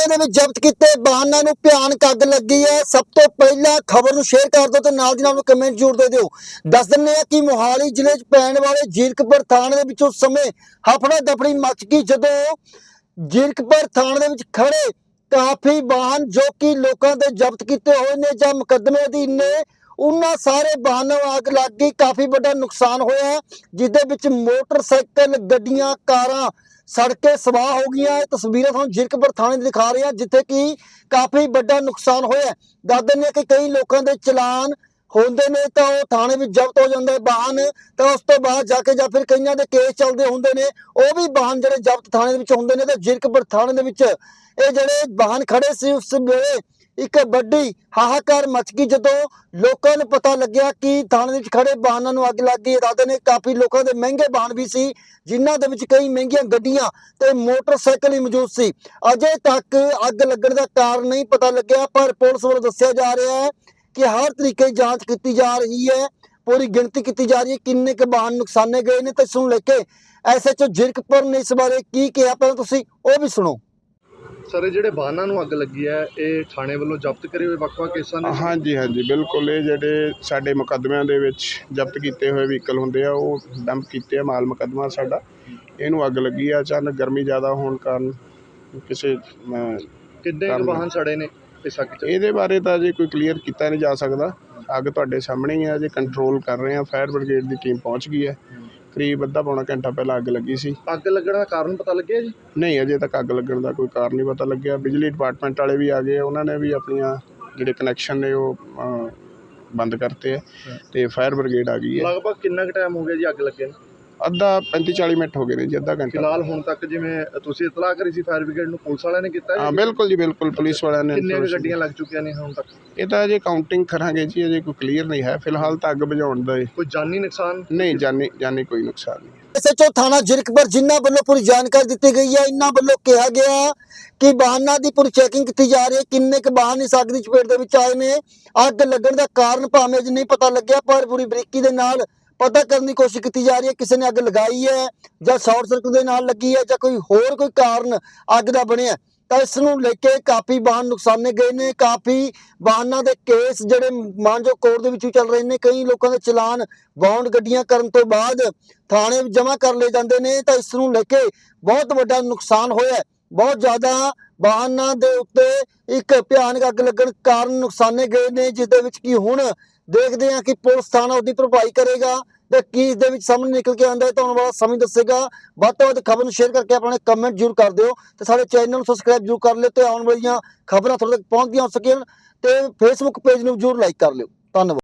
ਥਾਣੇ ਦੇ ਵਿੱਚ ਜ਼ਬਤ ਕੀਤੇ ਵਾਹਨਾਂ ਨੂੰ ਭਿਆਨਕ ਅੱਗ ਲੱਗੀ ਹੈ। ਸਭ ਤੋਂ ਪਹਿਲਾਂ ਖਬਰ ਨੂੰ ਸ਼ੇਅਰ ਕਰ ਦਿਓ ਤੇ ਨਾਲ ਦੀ ਨਾਲ ਨੂੰ ਕਮੈਂਟ ਜ਼ਰੂਰ ਦੇ ਦਿਓ। ਦੱਸ ਦਿੰਦੇ ਆ ਕਿ ਮੋਹਾਲੀ ਜ਼ਿਲ੍ਹੇ 'ਚ ਪੈਣ ਵਾਲੇ ਜੀਰਕਪੁਰ ਥਾਣੇ ਦੇ ਵਿੱਚ ਉਸ ਸਮੇਂ ਹਫੜਾ ਦਫੜੀ ਮਚ ਗਈ, ਜਦੋਂ ਜੀਰਕਪੁਰ ਥਾਣੇ ਦੇ ਵਿੱਚ ਖੜੇ ਕਾਫੀ ਵਾਹਨ ਜੋ ਕਿ ਲੋਕਾਂ ਦੇ ਜ਼ਬਤ ਕੀਤੇ ਹੋਏ ਨੇ ਜਾਂ ਮੁਕੱਦਮੇ ਅਧੀਨ ਨੇ, ਉਹਨਾਂ ਸਾਰੇ ਵਾਹਨਾਂ ਨੂੰ ਅੱਗ ਲੱਗ ਗਈ। ਕਾਫੀ ਵੱਡਾ ਨੁਕਸਾਨ ਹੋਇਆ, ਜਿਸ ਦੇ ਵਿੱਚ ਮੋਟਰਸਾਈਕਲ, ਗੱਡੀਆਂ, ਕਾਰਾਂ ਸੜ ਸਵਾਹ ਹੋ ਗਈਆਂ। ਇਹ ਤਸਵੀਰਾਂ ਤੁਹਾਨੂੰ ਜਿਰਕਪੁਰ ਥਾਣੇ ਦੀ ਦਿਖਾ ਰਹੇ ਹਾਂ, ਜਿੱਥੇ ਕਿ ਕਾਫੀ ਵੱਡਾ ਨੁਕਸਾਨ ਹੋਇਆ ਦੱਸ ਦਿੰਦੇ ਕਿ ਕਈ ਲੋਕਾਂ ਦੇ ਚਲਾਨ ਹੁੰਦੇ ਨੇ ਤਾਂ ਉਹ ਥਾਣੇ ਵਿੱਚ ਜ਼ਬਤ ਹੋ ਜਾਂਦਾ ਹੈ ਵਾਹਨ ਤਾਂ ਉਸ ਤੋਂ ਬਾਅਦ ਜਾ ਕੇ ਜਾਂ ਫਿਰ ਕਈਆਂ ਦੇ ਕੇਸ ਚੱਲਦੇ ਹੁੰਦੇ ਨੇ, ਉਹ ਵੀ ਵਾਹਨ ਜਿਹੜੇ ਜ਼ਬਤ ਥਾਣੇ ਦੇ ਵਿੱਚ ਹੁੰਦੇ ਨੇ, ਤਾਂ ਜਿਰਕਪੁਰ ਥਾਣੇ ਦੇ ਵਿੱਚ ਇਹ ਜਿਹੜੇ ਵਾਹਨ ਖੜੇ ਸੀ ਉਸ ਵੇਲੇ ਇੱਕ ਵੱਡੀ ਹਾਹਾਕਾਰ ਮਚ ਗਈ ਜਦੋਂ ਲੋਕਾਂ ਨੂੰ ਪਤਾ ਲੱਗਿਆ ਕਿ ਥਾਣੇ ਦੇ ਵਿੱਚ ਖੜੇ ਵਾਹਨਾਂ ਨੂੰ ਅੱਗ ਲੱਗ ਗਈ। ਦੱਸਦੇ ਨੇ ਕਾਫੀ ਲੋਕਾਂ ਦੇ ਮਹਿੰਗੇ ਵਾਹਨ ਵੀ ਸੀ, ਜਿਨ੍ਹਾਂ ਦੇ ਵਿੱਚ ਕਈ ਮਹਿੰਗੀਆਂ ਗੱਡੀਆਂ ਤੇ ਮੋਟਰਸਾਈਕਲ ਹੀ ਮੌਜੂਦ ਸੀ। ਅਜੇ ਤੱਕ ਅੱਗ ਲੱਗਣ ਦਾ ਕਾਰਨ ਨਹੀਂ ਪਤਾ ਲੱਗਿਆ, ਪਰ ਪੁਲਿਸ ਵੱਲੋਂ ਦੱਸਿਆ ਜਾ ਰਿਹਾ ਹੈ ਕਿ ਹਰ ਤਰੀਕੇ ਦੀ ਜਾਂਚ ਕੀਤੀ ਜਾ ਰਹੀ ਹੈ ਪੂਰੀ ਗਿਣਤੀ ਕੀਤੀ ਜਾ ਰਹੀ ਹੈ ਕਿੰਨੇ ਕੁ ਵਾਹਨ ਨੁਕਸਾਨੇ ਗਏ ਨੇ ਤੇ ਇਸ ਨੂੰ ਲੈ ਕੇ ਐਸਐਚਓ ਜਿਰਕਪੁਰ ਨੇ ਇਸ ਬਾਰੇ ਕੀ ਕਿਹਾ ਪਹਿਲਾਂ ਤੁਸੀਂ ਉਹ ਵੀ ਸੁਣੋ। ਸਰ ਇਹ ਜਿਹੜੇ ਵਾਹਨਾਂ ਨੂੰ ਅੱਗ ਲੱਗੀ ਹੈ ਇਹ ਥਾਣੇ ਵੱਲੋਂ ਜ਼ਬਤ ਕਰੇ ਹੋਏ ਵੱਖ-ਵੱਖ ਕੇਸਾਂ ਦੇ ਹਾਂਜੀ ਹਾਂਜੀ ਬਿਲਕੁਲ ਇਹ ਜਿਹੜੇ ਸਾਡੇ ਮੁਕੱਦਮਿਆਂ ਦੇ ਵਿੱਚ ਜ਼ਬਤ ਕੀਤੇ ਹੋਏ ਵਹੀਕਲ ਹੁੰਦੇ ਆ ਉਹ ਡੰਪ ਕੀਤੇ ਆ ਮਾਲ ਮੁਕੱਦਮਾ ਸਾਡਾ। ਇਹਨੂੰ ਅੱਗ ਲੱਗੀ ਆ ਅਚਾਨਕ ਗਰਮੀ ਜ਼ਿਆਦਾ ਹੋਣ ਕਾਰਨ ਕਿਸੇ ਕਿੰਨੇ ਕੁ ਵਾਹਨ ਸੜੇ ਨੇ? ਇਸ ਅੱਗ 'ਚ ਇਹਦੇ ਬਾਰੇ ਤਾਂ ਜੇ ਕੋਈ ਕਲੀਅਰ ਕੀਤਾ ਨਹੀਂ ਜਾ ਸਕਦਾ। ਅੱਗ ਤੁਹਾਡੇ ਸਾਹਮਣੇ ਹੀ ਆ ਜੇ ਕੰਟਰੋਲ ਕਰ ਰਹੇ ਆ। ਫਾਇਰ ਬ੍ਰਿਗੇਡ ਦੀ ਟੀਮ ਪਹੁੰਚ ਗਈ ਹੈ। ਕਰੀਬ ਅੱਧਾ ਪੌਣਾ ਘੰਟਾ ਪਹਿਲਾਂ ਅੱਗ ਲੱਗੀ ਸੀ। ਅੱਗ ਲੱਗਣ ਦਾ ਕਾਰਨ ਪਤਾ ਲੱਗਿਆ ਜੀ? ਨਹੀਂ ਅਜੇ ਤੱਕ ਅੱਗ ਲੱਗਣ ਦਾ ਕੋਈ ਕਾਰਨ ਨਹੀਂ ਪਤਾ ਲੱਗਿਆ। ਬਿਜਲੀ ਡਿਪਾਰਟਮੈਂਟ ਵਾਲੇ ਵੀ ਆ ਗਏ। ਉਹਨਾਂ ਨੇ ਵੀ ਆਪਣੀਆਂ ਜਿਹੜੇ ਕਨੈਕਸ਼ਨ ਨੇ ਉਹ ਅ, ਬੰਦ ਕਰਤੇ ਤੇ ਫਾਇਰ ਬ੍ਰਿਗੇਡ ਆ ਗਈ ਹੈ। ਲਗਭਗ ਕਿੰਨਾ ਕੁ ਟਾਈਮ ਹੋ ਗਿਆ ਜੀ ਅੱਗ ਲੱਗੇ ਨੂੰ ਅੱਧਾ 35 40 ਮਿੰਟ ਹੋ ਗਏ ਨੇ ਜੀ ਅੱਧਾ ਘੰਟਾ। ਫਿਲਹਾਲ ਹੁਣ ਤੱਕ ਜਿਵੇਂ ਤੁਸੀਂ ਇਤਲਾਹ ਕਰੀ ਸੀ ਫਾਇਰ ਬ੍ਰਿਗੇਡ ਨੂੰ ਪੁਲਿਸ ਵਾਲਿਆਂ ਨੇ ਕੀਤਾ ਹਾਂ? ਬਿਲਕੁਲ ਜੀ ਬਿਲਕੁਲ ਪੁਲਿਸ ਵਾਲਿਆਂ ਨੇ ਕਿੰਨੀਆਂ ਕੁ information- ਗੱਡੀਆਂ ਲੱਗ ਚੁੱਕੀਆਂ ਨੇ ਹੁਣ ਤੱਕ? ਇਹ ਤਾਂ ਅਜੇ ਕਾਊਂਟਿੰਗ ਕਰਾਂਗੇ ਜੀ ਅਜੇ ਕੋਈ ਕਲੀਅਰ ਨਹੀਂ ਹੈ। ਫਿਲਹਾਲ ਤਾਂ ਅੱਗ ਬੁਝਾਉਣ ਦਾ ਇਹ- ਕੋਈ ਜਾਨੀ ਨੁਕਸਾਨ? ਨਹੀਂ ਜਾਨੀ ਜਾਨੀ ਕੋਈ ਨੁਕਸਾਨ ਨਹੀਂ। ਐਸਐਚਓ ਥਾਣਾ ਜਿਰਕਪੁਰ ਜਿਨ੍ਹਾਂ ਵੱਲੋਂ ਪੂਰੀ ਜਾਣਕਾਰੀ ਦਿੱਤੀ ਗਈ ਹੈ ਇਹਨਾਂ ਵੱਲੋਂ ਕਿਹਾ ਗਿਆ ਕਿ ਵਾਹਨਾਂ ਦੀ ਪੂਰੀ ਚੈਕਿੰਗ ਕੀਤੀ ਜਾ ਰਹੀ ਹੈ। ਕਿੰਨੇ ਕੁ ਵਾਹਨ ਇਸ ਅੱਗ ਦੀ ਚਪੇਟ ਦੇ ਵਿੱਚ ਆਏ ਨੇ? ਅੱਗ ਲੱਗਣ ਦਾ ਕਾਰਨ ਭਾਵੇਂ ਅਜੇ ਨਹੀਂ ਪਤਾ ਲੱਗਿਆ ਪਰ ਪੂਰੀ ਬਰੀਕੀ ਦੇ ਨਾਲ ਪਤਾ ਕਰਨ ਦੀ ਕੋਸ਼ਿਸ਼ ਕੀਤੀ ਜਾ ਰਹੀ ਹੈ, ਕਿਸੇ ਨੇ ਅੱਗ ਲਗਾਈ ਹੈ ਜਾਂ ਸ਼ਾਰਟ ਸਰਕਟ ਦੇ ਨਾਲ ਲੱਗੀ ਹੈ ਜਾਂ ਕੋਈ ਹੋਰ ਕੋਈ ਕਾਰਨ ਅੱਗ ਦਾ ਬਣਿਆ ਤਾਂ ਇਸ ਨੂੰ ਲੈ ਕੇ ਕਾਫੀ ਵਾਹਨ ਨੁਕਸਾਨੇ ਗਏ ਨੇ, ਕਾਫੀ ਵਾਹਨਾਂ ਦੇ ਕੇਸ ਜਿਹੜੇ ਮਾਨਜੋ ਕੋਰਟ ਦੇ ਵਿੱਚ ਚੱਲ ਰਹੇ ਨੇ, ਕਈ ਲੋਕਾਂ ਦੇ ਚਲਾਨ ਬੌਂਡ ਗੱਡੀਆਂ ਕਰਨ ਤੋਂ ਬਾਅਦ ਥਾਣੇ ਵਿੱਚ ਜਮ੍ਹਾਂ ਕਰ ਲਏ ਜਾਂਦੇ ਨੇ, ਤਾਂ ਇਸ ਨੂੰ ਲੈ ਕੇ ਬਹੁਤ ਵੱਡਾ ਨੁਕਸਾਨ ਹੋਇਆ ਬਹੁਤ ਜ਼ਿਆਦਾ ਵਾਹਨਾਂ ਦੇ ਉੱਤੇ ਇੱਕ ਭਿਆਨਕ ਅੱਗ ਲੱਗਣ ਕਾਰਨ ਨੁਕਸਾਨੇ ਗਏ ਨੇ, ਜਿਸ ਦੇ ਵਿੱਚ ਕੀ ਹੁਣ ਦੇਖਦੇ ਹਾਂ ਕਿ ਪੁਲਿਸ ਥਾਣਾ ਉਹਦੀ ਭਰਪਾਈ ਕਰੇਗਾ ਤੇ ਕੀ ਇਸ ਦੇ ਵਿੱਚ ਸਾਹਮਣੇ ਨਿਕਲ ਕੇ ਆਉਂਦਾ ਹੈ ਤਾਂ ਆਉਣ ਵਾਲਾ ਸਮੇਂ ਦੱਸੇਗਾ। ਵੱਧ ਤੋਂ ਵੱਧ ਖਬਰ ਨੂੰ ਸ਼ੇਅਰ ਕਰਕੇ ਆਪਣੇ ਕਮੈਂਟ ਜ਼ਰੂਰ ਕਰ ਦਿਓ ਤੇ ਸਾਡੇ ਚੈਨਲ ਨੂੰ ਸਬਸਕ੍ਰਾਈਬ ਜ਼ਰੂਰ ਕਰ ਲਿਓ ਤੇ ਆਉਣ ਵਾਲੀਆਂ ਖਬਰਾਂ ਤੁਹਾਡੇ ਤੱਕ ਪਹੁੰਚਦੀਆਂ ਹੋ ਸਕਣ ਤੇ ਫੇਸਬੁੱਕ ਪੇਜ ਨੂੰ ਜ਼ਰੂਰ ਲਾਈਕ ਕਰ ਲਿਓ। ਧੰਨਵਾਦ।